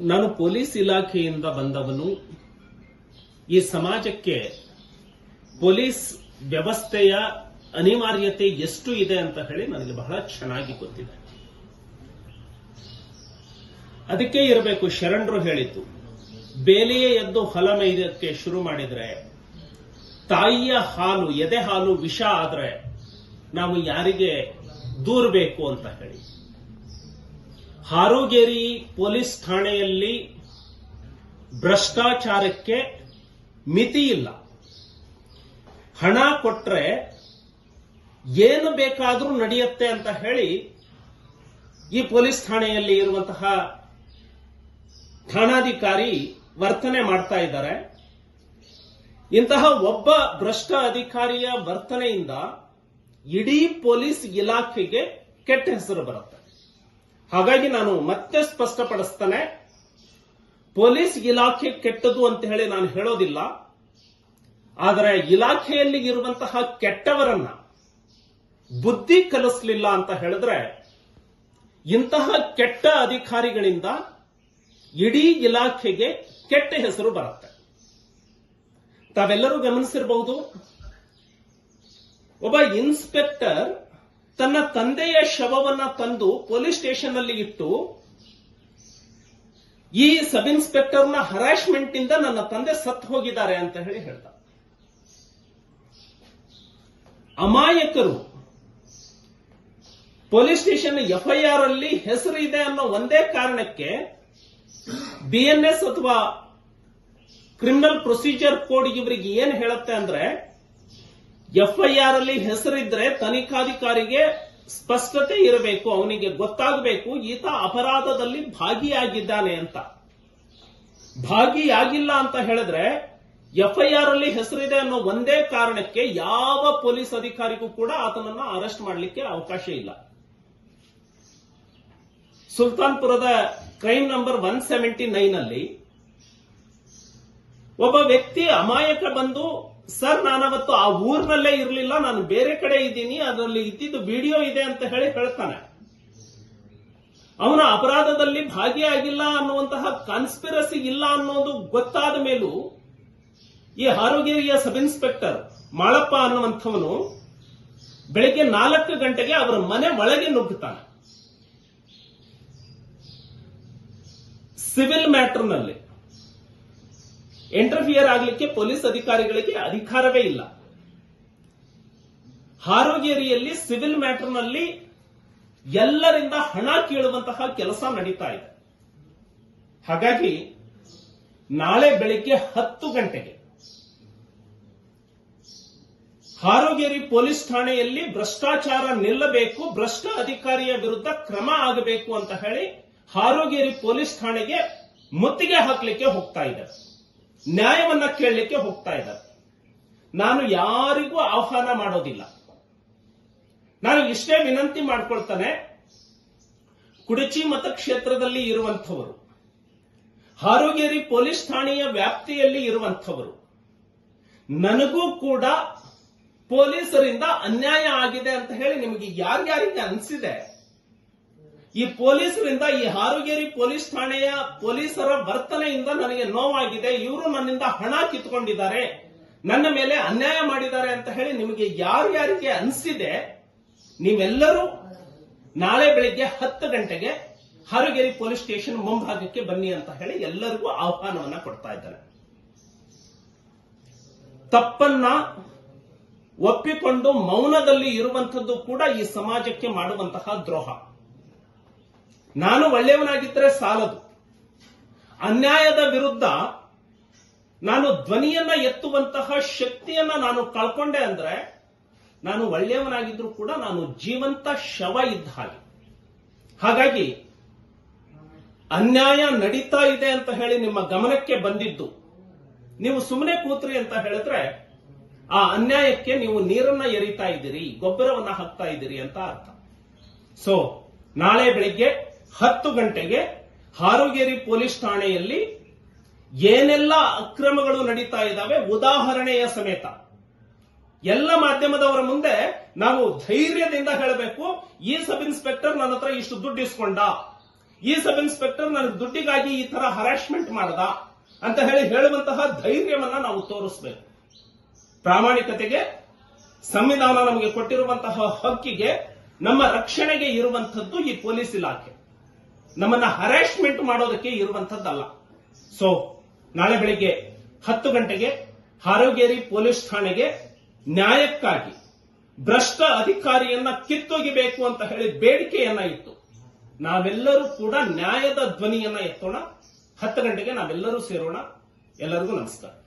ನಾನು ಪೊಲೀಸ್ ಇಲಾಖೆಯಿಂದ ಬಂದವನು. ಈ ಸಮಾಜಕ್ಕೆ ಪೊಲೀಸ್ ವ್ಯವಸ್ಥೆಯ ಅನಿವಾರ್ಯತೆ ಎಷ್ಟು ಇದೆ ಅಂತ ಹೇಳಿ ನನಗೆ ಬಹಳ ಚೆನ್ನಾಗಿ ಗೊತ್ತಿದೆ. ಅದಕ್ಕೆ ಇರಬೇಕು, ಶರಣರು ಹೇಳಿದ್ದು, ಬೇಲಿಯೇ ಎದ್ದು ಹೊಲ ಮೇಯ್ದಕ್ಕೆ ಶುರು ಮಾಡಿದ್ರೆ, ತಾಯಿಯ ಹಾಲು, ಎದೆ ಹಾಲು ವಿಷ ಆದರೆ ನಾವು ಯಾರಿಗೆ ದೂರಬೇಕು ಅಂತ ಹೇಳಿ. ಹಾರೋಗೇರಿ ಪೊಲೀಸ್ ಠಾಣೆಯಲ್ಲಿ ಭ್ರಷ್ಟಾಚಾರಕ್ಕೆ ಮಿತಿ ಇಲ್ಲ. ಹಣ ಕೊಟ್ರೆ ಏನು ಬೇಕಾದರೂ ನಡೆಯುತ್ತೆ ಅಂತ ಹೇಳಿ ಈ ಪೊಲೀಸ್ ಠಾಣೆಯಲ್ಲಿ ಇರುವಂತಹ ಠಾಣಾಧಿಕಾರಿ ವರ್ತನೆ ಮಾಡ್ತಾ ಇದ್ದಾರೆ. ಇಂತಹ ಒಬ್ಬ ಭ್ರಷ್ಟ ಅಧಿಕಾರಿಯ ವರ್ತನೆಯಿಂದ ಇಡೀ ಪೊಲೀಸ್ ಇಲಾಖೆಗೆ ಕೆಟ್ಟ ಹೆಸರು ಬರುತ್ತೆ. ಹಾಗಾಗಿ ನಾನು ಮತ್ತೆ ಸ್ಪಷ್ಟಪಡಿಸ್ತೇನೆ, ಪೊಲೀಸ್ ಇಲಾಖೆ ಕೆಟ್ಟದು ಅಂತ ಹೇಳಿ ನಾನು ಹೇಳೋದಿಲ್ಲ. ಆದರೆ ಇಲಾಖೆಯಲ್ಲಿ ಇರುವಂತಹ ಕೆಟ್ಟವರನ್ನ ಬುದ್ಧಿ ಕಲಿಸಲಿಲ್ಲ ಅಂತ ಹೇಳಿದ್ರೆ, ಇಂತಹ ಕೆಟ್ಟ ಅಧಿಕಾರಿಗಳಿಂದ ಇಡೀ ಇಲಾಖೆಗೆ ಕೆಟ್ಟ ಹೆಸರು ಬರುತ್ತೆ. ತಾವೆಲ್ಲರೂ ಗಮನಿಸಿರಬಹುದು, ಒಬ್ಬ ಇನ್ಸ್ಪೆಕ್ಟರ್ ತನ್ನ ತಂದೆಯ ಶವವನ್ನ ತಂದು ಪೊಲೀಸ್ ಸ್ಟೇಷನ್ ಅಲ್ಲಿ ಇಟ್ಟು, ಈ ಸಬ್ ಇನ್ಸ್ಪೆಕ್ಟರ್ನ ಹರಾಸ್ಮೆಂಟ್ ಇಂದ ನನ್ನ ತಂದೆ ಸತ್ತು ಹೋಗಿದ್ದಾರೆ ಅಂತ ಹೇಳಿ ಹೇಳ್ದ ಅಮಾಯಕರು, ಪೊಲೀಸ್ ಸ್ಟೇಷನ್ ಎಫ್ಐಆರ್ ಅಲ್ಲಿ ಹೆಸರು ಇದೆ ಅನ್ನೋ ಒಂದೇ ಕಾರಣಕ್ಕೆ ಬಿಎನ್ಎಸ್ ಅಥವಾ ಕ್ರಿಮಿನಲ್ ಪ್ರೊಸೀಜರ್ ಕೋಡ್ ಇವರಿಗೆ ಏನ್ ಹೇಳುತ್ತೆ ಅಂದ್ರೆ ಎಫ್ಐಆರ್ ಅಲ್ಲಿ ಹೆಸರಿದ್ರೆ ತನಿಖಾಧಿಕಾರಿಗೆ ಸ್ಪಷ್ಟತೆ ಇರಬೇಕು, ಅವನಿಗೆ ಗೊತ್ತಾಗಬೇಕು, ಈತ ಅಪರಾಧದಲ್ಲಿ ಭಾಗಿಯಾಗಿದ್ದಾನೆ ಅಂತ. ಭಾಗಿಯಾಗಿಲ್ಲ ಅಂತ ಹೇಳಿದ್ರೆ ಎಫ್ಐಆರ್ ಅಲ್ಲಿ ಹೆಸರಿದೆ ಅನ್ನೋ ಒಂದೇ ಕಾರಣಕ್ಕೆ ಯಾವ ಪೊಲೀಸ್ ಅಧಿಕಾರಿಗೂ ಕೂಡ ಆತನನ್ನ ಅರೆಸ್ಟ್ ಮಾಡಲಿಕ್ಕೆ ಅವಕಾಶ ಇಲ್ಲ. ಸುಲ್ತಾನ್ಪುರದ crime number one seventy nine ಅಲ್ಲಿ ಒಬ್ಬ ವ್ಯಕ್ತಿ ಅಮಾಯಕ ಬಂದು ಸರ್, ನಾನವತ್ತು ಆ ಊರಿನಲ್ಲೇ ಇರಲಿಲ್ಲ, ನಾನು ಬೇರೆ ಕಡೆ ಇದ್ದೀನಿ, ಅದರಲ್ಲಿ ಇದ್ದಿದ್ದು ವಿಡಿಯೋ ಇದೆ ಅಂತ ಹೇಳಿ ಹೇಳ್ತಾನೆ. ಅವನ ಅಪರಾಧದಲ್ಲಿ ಭಾಗಿಯಾಗಿಲ್ಲ ಅನ್ನುವಂತಹ ಕಾನ್ಸ್ಪಿರಸಿ ಇಲ್ಲ ಅನ್ನೋದು ಗೊತ್ತಾದ ಮೇಲೂ ಈ ಆರೋಗ್ಯ ಸಬ್ ಇನ್ಸ್ಪೆಕ್ಟರ್ ಮಾಳಪ್ಪ ಅನ್ನುವಂಥವನು ಬೆಳಿಗ್ಗೆ ನಾಲ್ಕು ಗಂಟೆಗೆ ಅವರ ಮನೆ ಒಳಗೆ ನುಗ್ಗುತ್ತಾನೆ. ಸಿವಿಲ್ ಮ್ಯಾಟರ್ನಲ್ಲಿ. ಇಂಟರ್ಫಿಯರ್ ಆಗಲಿಕ್ಕೆ ಪೊಲೀಸ್ ಅಧಿಕಾರಿಗಳಿಗೆ ಅಧಿಕಾರವೇ ಇಲ್ಲ. ಹಾರೋಗೇರಿಯಲ್ಲಿ ಸಿವಿಲ್ ಮ್ಯಾಟರ್ನಲ್ಲಿ ಎಲ್ಲರಿಂದ ಹಣ ಕೇಳುವಂತಹ ಕೆಲಸ ನಡೀತಾ ಇದೆ. ಹಾಗಾಗಿ ನಾಳೆ ಬೆಳಿಗ್ಗೆ ಹತ್ತು ಗಂಟೆಗೆ ಹಾರೋಗೇರಿ ಪೊಲೀಸ್ ಠಾಣೆಯಲ್ಲಿ ಭ್ರಷ್ಟಾಚಾರ ನಿಲ್ಲಬೇಕು, ಭ್ರಷ್ಟ ಅಧಿಕಾರಿಯ ವಿರುದ್ಧ ಕ್ರಮ ಆಗಬೇಕು ಅಂತ ಹೇಳಿ ಹಾರೋಗೇರಿ ಪೊಲೀಸ್ ಠಾಣೆಗೆ ಮುತ್ತಿಗೆ ಹಾಕಲಿಕ್ಕೆ ಹೋಗ್ತಾ ಇದ್ದಾರೆ. ನ್ಯಾಯವನ್ನ ಕೇಳಲಿಕ್ಕೆ ಹೋಗ್ತಾ ಇದ್ದಾರೆ. ನಾನು ಯಾರಿಗೂ ಆಹ್ವಾನ ಮಾಡೋದಿಲ್ಲ. ನಾನು ಇಷ್ಟೇ ವಿನಂತಿ ಮಾಡ್ಕೊಳ್ತಾನೆ, ಕುಡಚಿ ಮತಕ್ಷೇತ್ರದಲ್ಲಿ ಇರುವಂಥವರು, ಹಾರೋಗೇರಿ ಪೊಲೀಸ್ ಠಾಣೆಯ ವ್ಯಾಪ್ತಿಯಲ್ಲಿ ಇರುವಂಥವರು, ನನಗೂ ಕೂಡ ಪೊಲೀಸರಿಂದ ಅನ್ಯಾಯ ಆಗಿದೆ ಅಂತ ಹೇಳಿ ನಿಮಗೆ ಯಾರ್ಯಾರಿಗೆ ಅನಿಸಿದೆ ಈ ಪೊಲೀಸರಿಂದ, ಈ ಹಾರುಗೇರಿ ಪೊಲೀಸ್ ಠಾಣೆಯ ಪೊಲೀಸರ ವರ್ತನೆಯಿಂದ ನನಗೆ ನೋವಾಗಿದೆ. ಇವರು ನನ್ನಿಂದ ಹಣ ಕಿತ್ಕೊಂಡಿದ್ದಾರೆ. ನನ್ನ ಮೇಲೆ ಅನ್ಯಾಯ ಮಾಡಿದ್ದಾರೆ ಅಂತ ಹೇಳಿ ನಿಮಗೆ ಯಾರು ಯಾರಿಗೆ ಅನಿಸಿದೆ, ನೀವೆಲ್ಲರೂ ನಾಳೆ ಬೆಳಿಗ್ಗೆ ಹತ್ತು ಗಂಟೆಗೆ ಹಾರುಗೇರಿ ಪೊಲೀಸ್ ಸ್ಟೇಷನ್ ಮುಂಭಾಗಕ್ಕೆ ಬನ್ನಿ ಅಂತ ಹೇಳಿ ಎಲ್ಲರಿಗೂ ಆಹ್ವಾನವನ್ನ ಕೊಡ್ತಾ ಇದ್ದಾರೆ. ತಪ್ಪನ್ನ ಒಪ್ಪಿಕೊಂಡು ಮೌನದಲ್ಲಿ ಇರುವಂತದ್ದು ಕೂಡ ಈ ಸಮಾಜಕ್ಕೆ ಮಾಡುವಂತಹ ದ್ರೋಹ. ನಾನು ಒಳ್ಳೆಯವನಾಗಿದ್ದರೆ ಸಾಲದು. ಅನ್ಯಾಯದ ವಿರುದ್ಧ ನಾನು ಧ್ವನಿಯನ್ನ ಎತ್ತುವಂತಹ ಶಕ್ತಿಯನ್ನ ನಾನು ಕಳ್ಕೊಂಡೆ ಅಂದ್ರೆ ನಾನು ಒಳ್ಳೆಯವನಾಗಿದ್ರು ಕೂಡ ನಾನು ಜೀವಂತ ಶವ ಇದ್ದ ಹಾಗೆ. ಹಾಗಾಗಿ ಅನ್ಯಾಯ ನಡೀತಾ ಇದೆ ಅಂತ ಹೇಳಿ ನಿಮ್ಮ ಗಮನಕ್ಕೆ ಬಂದಿದ್ದು. ನೀವು ಸುಮ್ಮನೆ ಕೂತ್ರಿ ಅಂತ ಹೇಳಿದ್ರೆ ಆ ಅನ್ಯಾಯಕ್ಕೆ ನೀವು ನೀರನ್ನ ಎರಿತಾ ಇದ್ದೀರಿ, ಗೊಬ್ಬರವನ್ನ ಹಾಕ್ತಾ ಇದ್ದೀರಿ ಅಂತ ಅರ್ಥ. ಸೊ ನಾಳೆ ಬೆಳಿಗ್ಗೆ ಹತ್ತು ಗಂಟೆಗೆ ಹಾರುಗೇರಿ ಪೊಲೀಸ್ ಠಾಣೆಯಲ್ಲಿ ಏನೆಲ್ಲ ಅಕ್ರಮಗಳು ನಡೀತಾ ಇದ್ದಾವೆ ಉದಾಹರಣೆಯ ಸಮೇತ. ಎಲ್ಲ ಮಾಧ್ಯಮದವರ ಮುಂದೆ ನಾವು ಧೈರ್ಯದಿಂದ ಹೇಳಬೇಕು, ಈ ಸಬ್ ಇನ್ಸ್ಪೆಕ್ಟರ್ ನನ್ನ ಹತ್ರ ಇಷ್ಟು ದುಡ್ಡು ಇಸ್ಕೊಂಡ, ಈ ಸಬ್ ಇನ್ಸ್ಪೆಕ್ಟರ್ ನನಗೆ ದುಡ್ಡಿಗಾಗಿ ಈ ತರ ಹರಾಸ್ಮೆಂಟ್ ಮಾಡದ ಅಂತ ಹೇಳಿ ಹೇಳುವಂತಹ ಧೈರ್ಯವನ್ನ ನಾವು ತೋರಿಸಬೇಕು. ಪ್ರಾಮಾಣಿಕತೆಗೆ, ಸಂವಿಧಾನ ನಮಗೆ ಕೊಟ್ಟಿರುವಂತಹ ಹಕ್ಕಿಗೆ, ನಮ್ಮ ರಕ್ಷಣೆಗೆ ಇರುವಂತದ್ದು ಈ ಪೊಲೀಸ್ ಇಲಾಖೆ. ನಮ್ಮನ್ನ ಹರಾಸ್ಮೆಂಟ್ ಮಾಡೋದಕ್ಕೆ ಇರುವಂತದ್ದಲ್ಲ ಸೊ ನಾಳೆ ಬೆಳಿಗ್ಗೆ ಹತ್ತು ಗಂಟೆಗೆ ಹಾರೋಗೇರಿ ಪೊಲೀಸ್ ಠಾಣೆಗೆ ನ್ಯಾಯಕ್ಕಾಗಿ ಭ್ರಷ್ಟ ಅಧಿಕಾರಿಯನ್ನ ಕಿತ್ತೊಗಿಬೇಕು ಅಂತ ಹೇಳಿ ಬೇಡಿಕೆಯನ್ನ ಇತ್ತು. ನಾವೆಲ್ಲರೂ ಕೂಡ ನ್ಯಾಯದ ಧ್ವನಿಯನ್ನ ಎತ್ತೋಣ. ಹತ್ತು ಗಂಟೆಗೆ ನಾವೆಲ್ಲರೂ ಸೇರೋಣ. ಎಲ್ಲರಿಗೂ ನಮಸ್ಕಾರ.